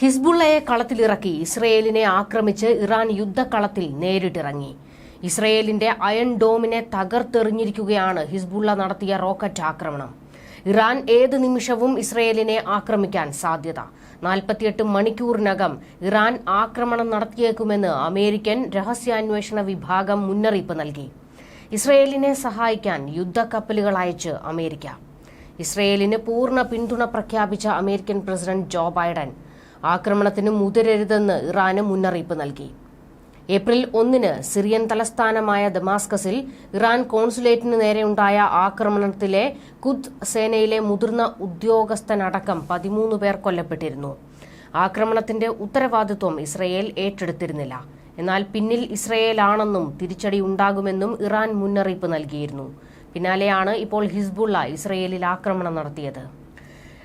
ഹിസ്ബുള്ളയെ കളത്തിലിറക്കി ഇസ്രയേലിനെ ആക്രമിച്ച് ഇറാൻ യുദ്ധക്കളത്തിൽ നേരിട്ടിറങ്ങി. ഇസ്രയേലിന്റെ അയൺ ഡോമിനെ തകർത്തെറിഞ്ഞിരിക്കുകയാണ് ഹിസ്ബുള്ള നടത്തിയ റോക്കറ്റ് ആക്രമണം. ഇറാൻ ഏത് നിമിഷവും ഇസ്രയേലിനെ ആക്രമിക്കാൻ സാധ്യത. നാൽപ്പത്തിയെട്ട് മണിക്കൂറിനകം ഇറാൻ ആക്രമണം നടത്തിയേക്കുമെന്ന് അമേരിക്കൻ രഹസ്യാന്വേഷണ വിഭാഗം മുന്നറിയിപ്പ് നൽകി. ഇസ്രയേലിനെ സഹായിക്കാൻ യുദ്ധക്കപ്പലുകൾ അയച്ച് അമേരിക്ക. ഇസ്രയേലിന് പൂർണ പിന്തുണ പ്രഖ്യാപിച്ച അമേരിക്കൻ പ്രസിഡന്റ് ജോ ബൈഡൻ ആക്രമണത്തിന് മുതിരരുതെന്ന് ഇറാന് മുന്നറിയിപ്പ് നൽകി. ഏപ്രിൽ ഒന്നിന് സിറിയൻ തലസ്ഥാനമായ ദമാസ്കസിൽ ഇറാൻ കോൺസുലേറ്റിന് നേരെയുണ്ടായ ആക്രമണത്തിലെ കുദ് സേനയിലെ മുതിർന്ന ഉദ്യോഗസ്ഥനടക്കം പതിമൂന്ന് പേർ കൊല്ലപ്പെട്ടിരുന്നു. ആക്രമണത്തിന്റെ ഉത്തരവാദിത്വം ഇസ്രയേൽ ഏറ്റെടുത്തിരുന്നില്ല. എന്നാൽ പിന്നിൽ ഇസ്രയേലാണെന്നും തിരിച്ചടി ഉണ്ടാകുമെന്നും ഇറാൻ മുന്നറിയിപ്പ് നൽകിയിരുന്നു. പിന്നാലെയാണ് ഇപ്പോൾ ഹിസ്ബുള്ള ഇസ്രയേലിൽ ആക്രമണം നടത്തിയത്.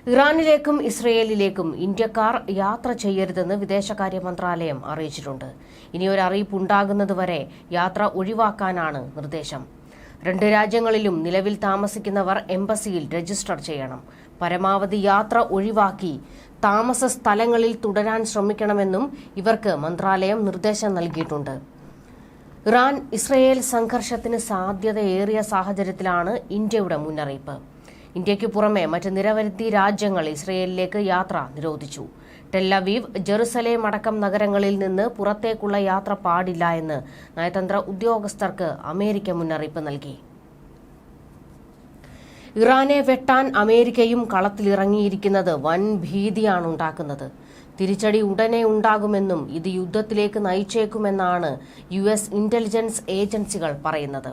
ഇറാനിലേക്കും ഇസ്രയേലിലേക്കും ഇന്ത്യക്കാർ യാത്ര ചെയ്യരുതെന്ന് വിദേശകാര്യ മന്ത്രാലയം അറിയിച്ചിട്ടുണ്ട്. ഇനിയൊരു അറിയിപ്പ് ഉണ്ടാകുന്നതുവരെ യാത്ര ഒഴിവാക്കാനാണ് നിർദ്ദേശം. രണ്ട് രാജ്യങ്ങളിലും നിലവിൽ താമസിക്കുന്നവർ എംബസിയിൽ രജിസ്റ്റർ ചെയ്യണം. പരമാവധി യാത്ര ഒഴിവാക്കി താമസ സ്ഥലങ്ങളിൽ തുടരാൻ ശ്രമിക്കണമെന്നും ഇവർക്ക് മന്ത്രാലയം നിർദ്ദേശം നൽകിയിട്ടുണ്ട്. ഇറാൻ ഇസ്രയേൽ സംഘർഷത്തിന് സാധ്യതയേറിയ സാഹചര്യത്തിലാണ് ഇന്ത്യയുടെ മുന്നറിയിപ്പ്. ഇന്ത്യയ്ക്ക് പുറമെ മറ്റ് നിരവധി രാജ്യങ്ങൾ ഇസ്രയേലിലേക്ക് യാത്ര നിരോധിച്ചു. ടെല്ലവീവ് ജെറുസലേം അടക്കം നഗരങ്ങളിൽ നിന്ന് പുറത്തേക്കുള്ള യാത്ര പാടില്ല എന്ന് നയതന്ത്ര ഉദ്യോഗസ്ഥർക്ക് അമേരിക്ക മുന്നറിയിപ്പ് നൽകി. ഇറാനെ വെട്ടാൻ അമേരിക്കയും കളത്തിലിറങ്ങിയിരിക്കുന്നത് വൻ ഭീതിയാണ് ഉണ്ടാക്കുന്നത്. തിരിച്ചടി ഉടനെ ഉണ്ടാകുമെന്നും ഇത് യുദ്ധത്തിലേക്ക് നയിച്ചേക്കുമെന്നാണ് യു എസ് ഇന്റലിജൻസ് ഏജൻസികൾ പറയുന്നത്.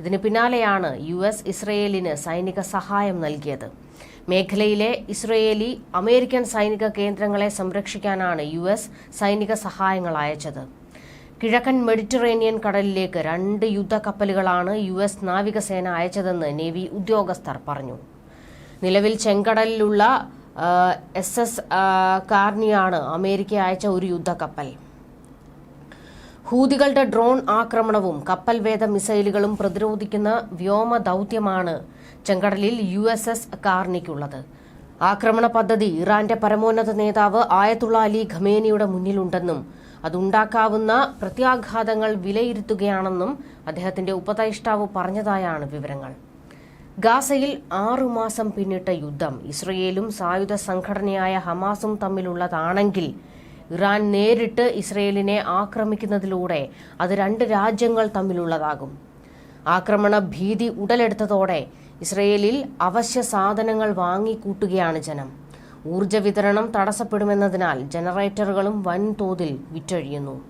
ഇതിന് പിന്നാലെയാണ് യു എസ് ഇസ്രയേലിന് സൈനിക സഹായം നൽകിയത്. മേഖലയിലെ ഇസ്രയേലി അമേരിക്കൻ സൈനിക കേന്ദ്രങ്ങളെ സംരക്ഷിക്കാനാണ് യു എസ് സൈനിക സഹായങ്ങൾ അയച്ചത്. കിഴക്കൻ മെഡിറ്ററേനിയൻ കടലിലേക്ക് രണ്ട് യുദ്ധക്കപ്പലുകളാണ് യു എസ് നാവികസേന അയച്ചതെന്ന് നേവി ഉദ്യോഗസ്ഥർ പറഞ്ഞു. നിലവിൽ ചെങ്കടലിലുള്ള എസ് എസ് കാർണിയാണ് അമേരിക്ക അയച്ച ഒരു യുദ്ധക്കപ്പൽ. ഹൂതികളുടെ ഡ്രോൺ ആക്രമണവും കപ്പൽ വേദ മിസൈലുകളും പ്രതിരോധിക്കുന്ന വ്യോമ ദൌത്യമാണ് ചെങ്കടലിൽ യു എസ് എസ് കാർണിക്കുള്ളത്. ആക്രമണ പദ്ധതി ഇറാന്റെ പരമോന്നത നേതാവ് ആയത്തുള്ള അലി ഖമേനിയുടെ മുന്നിലുണ്ടെന്നും അതുണ്ടാക്കാവുന്ന പ്രത്യാഘാതങ്ങൾ വിലയിരുത്തുകയാണെന്നും അദ്ദേഹത്തിന്റെ ഉപദേഷ്ടാവ് പറഞ്ഞതായാണ് വിവരങ്ങൾ. ഗാസയിൽ ആറുമാസം പിന്നിട്ട യുദ്ധം ഇസ്രയേലും സായുധ സംഘടനയായ ഹമാസും തമ്മിലുള്ളതാണെങ്കിൽ ഇറാൻ നേരിട്ട് ഇസ്രയേലിനെ ആക്രമിക്കുന്നതിലൂടെ അത് രണ്ട് രാജ്യങ്ങൾ തമ്മിലുള്ളതാകും. ആക്രമണ ഭീതി ഉടലെടുത്തതോടെ ഇസ്രയേലിൽ അവശ്യ സാധനങ്ങൾ വാങ്ങിക്കൂട്ടുകയാണ് ജനം. ഊർജ വിതരണം തടസ്സപ്പെടുമെന്നതിനാൽ ജനറേറ്ററുകളും വൻതോതിൽ വിറ്റഴിയുന്നു.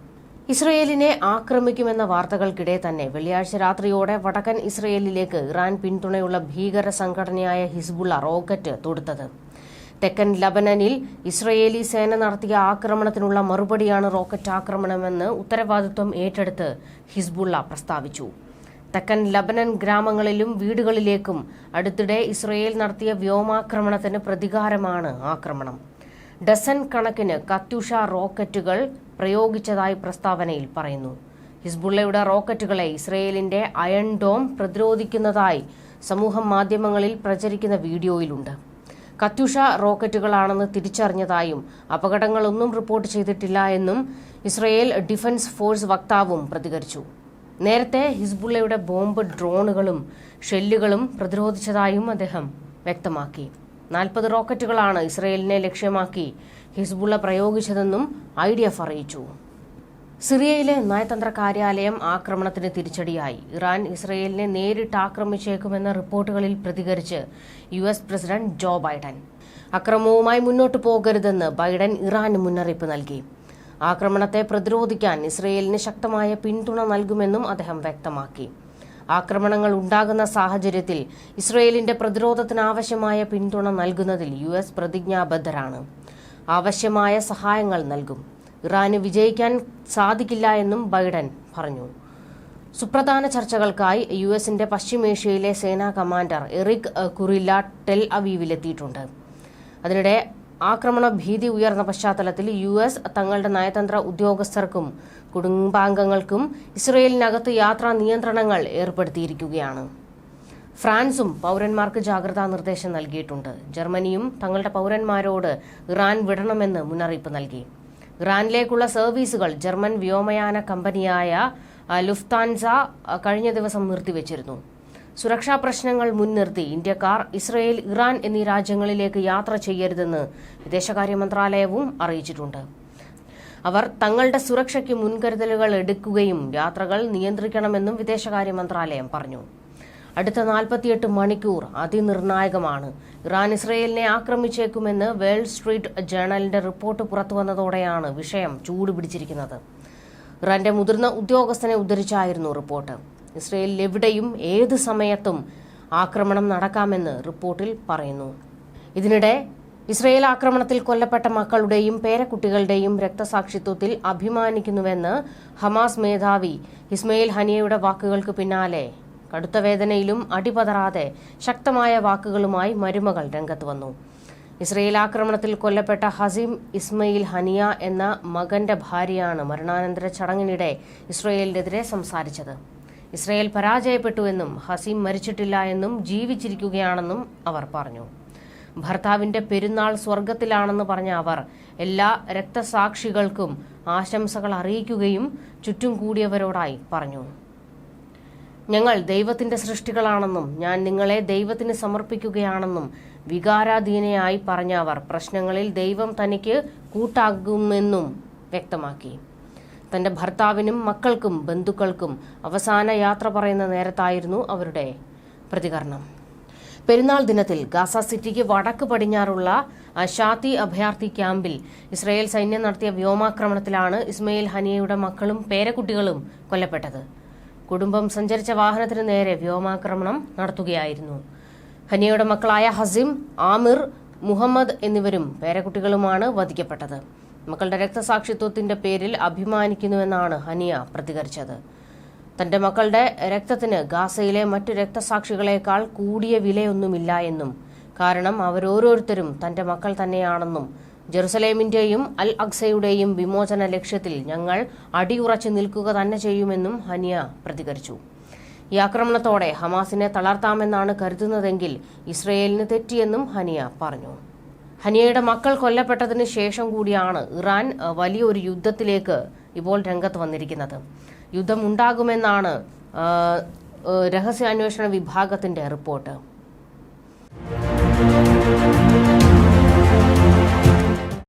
ഇസ്രയേലിനെ ആക്രമിക്കുമെന്ന വാർത്തകൾക്കിടെ തന്നെ വെള്ളിയാഴ്ച രാത്രിയോടെ വടക്കൻ ഇസ്രയേലിലേക്ക് ഇറാൻ പിന്തുണയുള്ള ഭീകര സംഘടനയായ ഹിസ്ബുള്ള റോക്കറ്റ് തൊടുത്തത്. തെക്കൻ ലബനനിൽ ഇസ്രയേലി സേന നടത്തിയ ആക്രമണത്തിനുള്ള മറുപടിയാണ് റോക്കറ്റ് ആക്രമണമെന്ന് ഉത്തരവാദിത്വം ഏറ്റെടുത്ത് ഹിസ്ബുള്ള പ്രസ്താവിച്ചു. തെക്കൻ ലബനൻ ഗ്രാമങ്ങളിലും വീടുകളിലേക്കും അടുത്തിടെ ഇസ്രയേൽ നടത്തിയ വ്യോമാക്രമണത്തിന് പ്രതികാരമാണ് ആക്രമണം. ഡസൻ കണക്കിന് കത്യുഷ റോക്കറ്റുകൾ പ്രയോഗിച്ചതായി പ്രസ്താവനയിൽ പറയുന്നു. ഹിസ്ബുള്ളയുടെ റോക്കറ്റുകളെ ഇസ്രയേലിന്റെ അയൺ ഡോം പ്രതിരോധിക്കുന്നതായി സമൂഹ മാധ്യമങ്ങളിൽ പ്രചരിക്കുന്ന വീഡിയോയിലുണ്ട്. കത്യുഷ റോക്കറ്റുകളാണെന്ന് തിരിച്ചറിഞ്ഞതായും അപകടങ്ങളൊന്നും റിപ്പോർട്ട് ചെയ്തിട്ടില്ല എന്നും ഇസ്രയേൽ ഡിഫൻസ് ഫോഴ്സ് വക്താവും പ്രതികരിച്ചു. നേരത്തെ ഹിസ്ബുള്ളയുടെ ബോംബ് ഡ്രോണുകളും ഷെല്ലുകളും പ്രതിരോധിച്ചതായും അദ്ദേഹം വ്യക്തമാക്കി. നാൽപ്പത് റോക്കറ്റുകളാണ് ഇസ്രയേലിനെ ലക്ഷ്യമാക്കി ഹിസ്ബുള്ള പ്രയോഗിച്ചതെന്നും ഐ അറിയിച്ചു. സിറിയയിലെ നയതന്ത്ര കാര്യാലയം ആക്രമണത്തിന് തിരിച്ചടിയായി. ഇറാൻ ഇസ്രയേലിനെ നേരിട്ട് ആക്രമിച്ചേക്കുമെന്ന റിപ്പോർട്ടുകളിൽ പ്രതികരിച്ച് U S president Joe Biden. അക്രമവുമായി മുന്നോട്ടു പോകരുതെന്ന് ബൈഡൻ ഇറാന് മുന്നറിയിപ്പ് നൽകി. ആക്രമണത്തെ പ്രതിരോധിക്കാൻ ഇസ്രയേലിന് ശക്തമായ പിന്തുണ നൽകുമെന്നും അദ്ദേഹം വ്യക്തമാക്കി. ആക്രമണങ്ങൾ ഉണ്ടാകുന്ന സാഹചര്യത്തിൽ ഇസ്രയേലിന്റെ പ്രതിരോധത്തിനാവശ്യമായ പിന്തുണ നൽകുന്നതിൽ യു എസ് പ്രതിജ്ഞാബദ്ധരാണ്. ആവശ്യമായ സഹായങ്ങൾ നൽകും. ഇറാന് വിജയിക്കാൻ സാധിക്കില്ല എന്നും ബൈഡൻ പറഞ്ഞു. സുപ്രധാന ചർച്ചകൾക്കായി യു എസിന്റെ പശ്ചിമേഷ്യയിലെ സേനാ കമാൻഡർ എറിക് കുറില്ല ടെൽ അവീവിലെത്തിയിട്ടുണ്ട്. അതിനിടെ ആക്രമണ ഭീതി ഉയർന്ന പശ്ചാത്തലത്തിൽ യു എസ് തങ്ങളുടെ നയതന്ത്ര ഉദ്യോഗസ്ഥർക്കും കുടുംബാംഗങ്ങൾക്കും ഇസ്രയേലിനകത്ത് യാത്രാ നിയന്ത്രണങ്ങൾ ഏർപ്പെടുത്തിയിരിക്കുകയാണ്. ഫ്രാൻസും പൗരന്മാർക്ക് ജാഗ്രതാ നിർദ്ദേശം നൽകിയിട്ടുണ്ട്. ജർമ്മനിയും തങ്ങളുടെ പൗരന്മാരോട് ഇറാൻ വിടണമെന്ന് മുന്നറിയിപ്പ് നൽകി. ഇറാനിലേക്കുള്ള സർവീസുകൾ ജർമ്മൻ വ്യോമയാന കമ്പനിയായ ലുഫ്താൻസ കഴിഞ്ഞ ദിവസം നിർത്തിവച്ചിരുന്നു. സുരക്ഷാ പ്രശ്നങ്ങൾ മുൻനിർത്തി ഇന്ത്യക്കാർ ഇസ്രയേൽ ഇറാൻ എന്നീ രാജ്യങ്ങളിലേക്ക് യാത്ര ചെയ്യരുതെന്ന് വിദേശകാര്യ മന്ത്രാലയവും അറിയിച്ചിട്ടുണ്ട്. അവർ തങ്ങളുടെ സുരക്ഷയ്ക്ക് മുൻകരുതലുകൾ എടുക്കുകയും യാത്രകൾ നിയന്ത്രിക്കണമെന്നും വിദേശകാര്യ മന്ത്രാലയം പറഞ്ഞു. അടുത്ത നാൽപ്പത്തിയെട്ട് മണിക്കൂർ അതിനിർണായകമാണ്. ഇറാൻ ഇസ്രയേലിനെ ആക്രമിച്ചേക്കുമെന്ന് വേൾഡ് സ്ട്രീറ്റ് ജേണലിന്റെ റിപ്പോർട്ട് പുറത്തുവന്നതോടെയാണ് വിഷയം ചൂടുപിടിച്ചിരിക്കുന്നത്. ഇറാന്റെ മുതിർന്ന ഉദ്യോഗസ്ഥനെ ഉദ്ധരിച്ചായിരുന്നു റിപ്പോർട്ട്. ഇസ്രയേലിൽ എവിടെയും ഏത് സമയത്തും ആക്രമണം നടക്കാമെന്ന് റിപ്പോർട്ടിൽ പറയുന്നു. ഇതിനിടെ ഇസ്രയേൽ ആക്രമണത്തിൽ കൊല്ലപ്പെട്ട മക്കളുടെയും പേരക്കുട്ടികളുടെയും രക്തസാക്ഷിത്വത്തിൽ അഭിമാനിക്കുന്നുവെന്ന് ഹമാസ് മേധാവി ഇസ്മയിൽ ഹനിയയുടെ വാക്കുകൾക്ക് പിന്നാലെ കടുത്ത വേദനയിലും അടിപതറാതെ ശക്തമായ വാക്കുകളുമായി മരുമകൾ രംഗത്ത് വന്നു. ഇസ്രയേൽ ആക്രമണത്തിൽ കൊല്ലപ്പെട്ട ഹസീം ഇസ്മയിൽ ഹനിയ എന്ന മകന്റെ ഭാര്യയാണ് മരണാനന്തര ചടങ്ങിനിടെ ഇസ്രയേലിനെതിരെ സംസാരിച്ചത്. ഇസ്രയേൽ പരാജയപ്പെട്ടുവെന്നും ഹസീം മരിച്ചിട്ടില്ല എന്നും ജീവിച്ചിരിക്കുകയാണെന്നും അവർ പറഞ്ഞു. ഭർത്താവിന്റെ പെരുന്നാൾ സ്വർഗത്തിലാണെന്ന് പറഞ്ഞ അവർ എല്ലാ രക്തസാക്ഷികൾക്കും ആശംസകൾ അറിയിക്കുകയും ചുറ്റും കൂടിയവരോടായി പറഞ്ഞു. ഞങ്ങൾ ദൈവത്തിന്റെ സൃഷ്ടികളാണെന്നും ഞാൻ നിങ്ങളെ ദൈവത്തിന് സമർപ്പിക്കുകയാണെന്നും വികാരാധീനയായി പറഞ്ഞ അവർ പ്രശ്നങ്ങളിൽ ദൈവം തനിക്ക് കൂട്ടാകുമെന്നും വ്യക്തമാക്കി. തന്റെ ഭർത്താവിനും മക്കൾക്കും ബന്ധുക്കൾക്കും അവസാന യാത്ര പറയുന്ന നേരത്തായിരുന്നു അവരുടെ പ്രതികരണം. പെരുന്നാൾ ദിനത്തിൽ ഗാസ സിറ്റിക്ക് വടക്ക് പടിഞ്ഞാറുള്ള അഷാത്തി അഭയാർത്ഥി ക്യാമ്പിൽ ഇസ്രായേൽ സൈന്യം നടത്തിയ വ്യോമാക്രമണത്തിലാണ് ഇസ്മയിൽ ഹനിയയുടെ മക്കളും പേരക്കുട്ടികളും കൊല്ലപ്പെട്ടത്. കുടുംബം സഞ്ചരിച്ച വാഹനത്തിന് നേരെ വ്യോമാക്രമണം നടത്തുകയായിരുന്നു. ഹനിയയുടെ മക്കളായ ഹസിം ആമിർ മുഹമ്മദ് എന്നിവരും പേരക്കുട്ടികളുമാണ് വധിക്കപ്പെട്ടത്. മക്കളുടെ രക്തസാക്ഷിത്വത്തിന്റെ പേരിൽ അഭിമാനിക്കുന്നുവെന്നാണ് ഹനിയ പ്രതികരിച്ചത്. തന്റെ മക്കളുടെ രക്തത്തിന് ഗാസയിലെ മറ്റു രക്തസാക്ഷികളെക്കാൾ കൂടിയ വിലയൊന്നുമില്ല എന്നും കാരണം അവരോരോരുത്തരും തന്റെ മക്കൾ തന്നെയാണെന്നും ജെറുസലേമിന്റെയും അൽ അക്സയുടെയും വിമോചന ലക്ഷ്യത്തിൽ ഞങ്ങൾ അടിയുറച്ചു നിൽക്കുക തന്നെ ചെയ്യുമെന്നും ഹനിയ പ്രതികരിച്ചു. ഈ ആക്രമണത്തോടെ ഹമാസിനെ തളർത്താമെന്നാണ് കരുതുന്നതെങ്കിൽ ഇസ്രയേലിന് തെറ്റിയെന്നും ഹനിയ പറഞ്ഞു. ഹനിയയുടെ മക്കൾ കൊല്ലപ്പെട്ടതിന് ശേഷം കൂടിയാണ് ഇറാൻ വലിയൊരു യുദ്ധത്തിലേക്ക് ഇപ്പോൾ രംഗത്ത് വന്നിരിക്കുന്നത്. യുദ്ധം ഉണ്ടാകുമെന്നാണ് രഹസ്യാന്വേഷണ വിഭാഗത്തിന്റെ റിപ്പോർട്ട്.